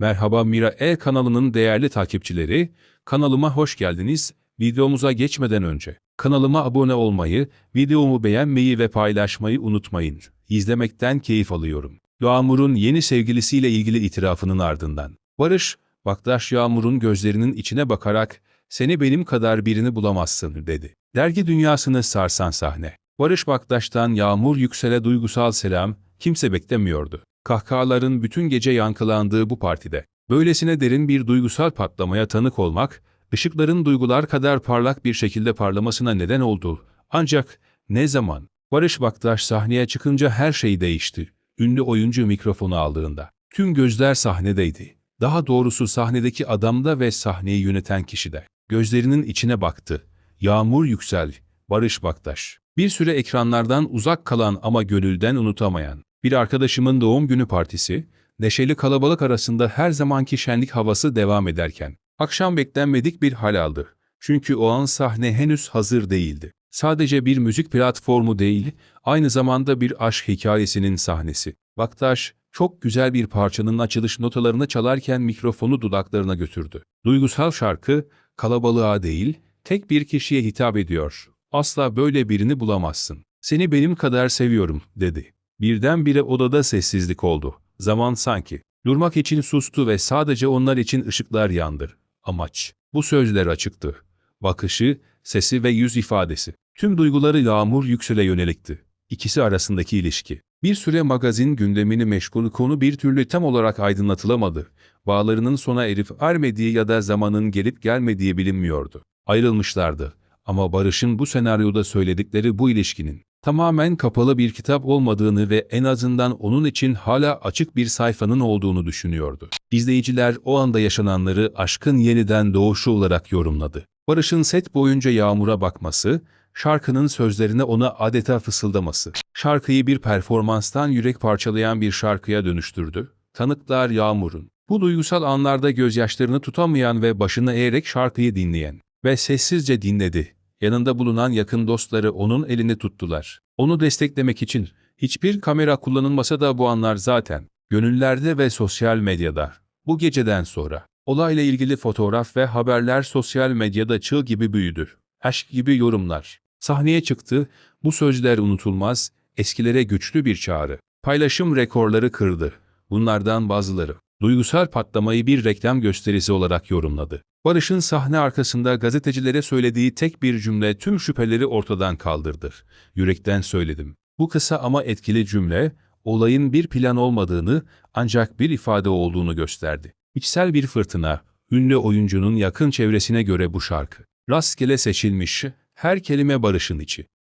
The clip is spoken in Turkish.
Merhaba Mira E kanalının değerli takipçileri, kanalıma hoş geldiniz. Videomuza geçmeden önce kanalıma abone olmayı, videomu beğenmeyi ve paylaşmayı unutmayın. İzlemekten keyif alıyorum. Yağmur'un yeni sevgilisiyle ilgili itirafının ardından. Barış, Baktaş Yağmur'un gözlerinin içine bakarak seni benim kadar birini bulamazsın dedi. Dergi dünyasını sarsan sahne. Barış Baktaş'tan Yağmur Yüksel'e duygusal selam kimse beklemiyordu. Kahkahaların bütün gece yankılandığı bu partide, böylesine derin bir duygusal patlamaya tanık olmak, ışıkların duygular kadar parlak bir şekilde parlamasına neden oldu. Ancak ne zaman? Barış Baktaş sahneye çıkınca her şey değişti. Ünlü oyuncu mikrofonu aldığında. Tüm gözler sahnedeydi. Daha doğrusu sahnedeki adamda ve sahneyi yöneten kişide. Gözlerinin içine baktı. Yağmur Yüksel, Barış Baktaş. Bir süre ekranlardan uzak kalan ama gönülden unutamayan. Bir arkadaşımın doğum günü partisi, neşeli kalabalık arasında her zamanki şenlik havası devam ederken, akşam beklenmedik bir hal aldı. Çünkü o an sahne henüz hazır değildi. Sadece bir müzik platformu değil, aynı zamanda bir aşk hikayesinin sahnesi. Baktaş, çok güzel bir parçanın açılış notalarını çalarken mikrofonu dudaklarına götürdü. Duygusal şarkı, kalabalığa değil, tek bir kişiye hitap ediyor. Asla böyle birini bulamazsın. Seni benim kadar seviyorum, dedi. Birdenbire odada sessizlik oldu. Zaman sanki. Durmak için sustu ve sadece onlar için ışıklar yandı. Amaç. Bu sözler açıktı. Bakışı, sesi ve yüz ifadesi. Tüm duyguları Yağmur Yüksel'e yönelikti. İkisi arasındaki ilişki. Bir süre magazin gündemini meşgul konu bir türlü tam olarak aydınlatılamadı. Bağlarının sona erip ermediği ya da zamanın gelip gelmediği bilinmiyordu. Ayrılmışlardı. Ama Barış'ın bu senaryoda söyledikleri bu ilişkinin tamamen kapalı bir kitap olmadığını ve en azından onun için hala açık bir sayfanın olduğunu düşünüyordu. İzleyiciler o anda yaşananları aşkın yeniden doğuşu olarak yorumladı. Barış'ın set boyunca Yağmur'a bakması, şarkının sözlerine ona adeta fısıldaması, şarkıyı bir performanstan yürek parçalayan bir şarkıya dönüştürdü. Tanıklar Yağmur'un. Bu duygusal anlarda gözyaşlarını tutamayan ve başını eğerek şarkıyı dinleyen ve sessizce dinledi. Yanında bulunan yakın dostları onun elini tuttular. Onu desteklemek için hiçbir kamera kullanılmasa da bu anlar zaten gönüllerde ve sosyal medyada. Bu geceden sonra olayla ilgili fotoğraf ve haberler sosyal medyada çığ gibi büyüdü. Aşk gibi yorumlar. Sahneye çıktı, bu sözler unutulmaz, eskilere güçlü bir çağrı. Paylaşım rekorları kırdı. Bunlardan bazıları duygusal patlamayı bir reklam gösterisi olarak yorumladı. Barış'ın sahne arkasında gazetecilere söylediği tek bir cümle tüm şüpheleri ortadan kaldırdı. Yürekten söyledim. Bu kısa ama etkili cümle, olayın bir plan olmadığını ancak bir ifade olduğunu gösterdi. İçsel bir fırtına, ünlü oyuncunun yakın çevresine göre bu şarkı. Rastgele seçilmiş, her kelime Barış'ın içi.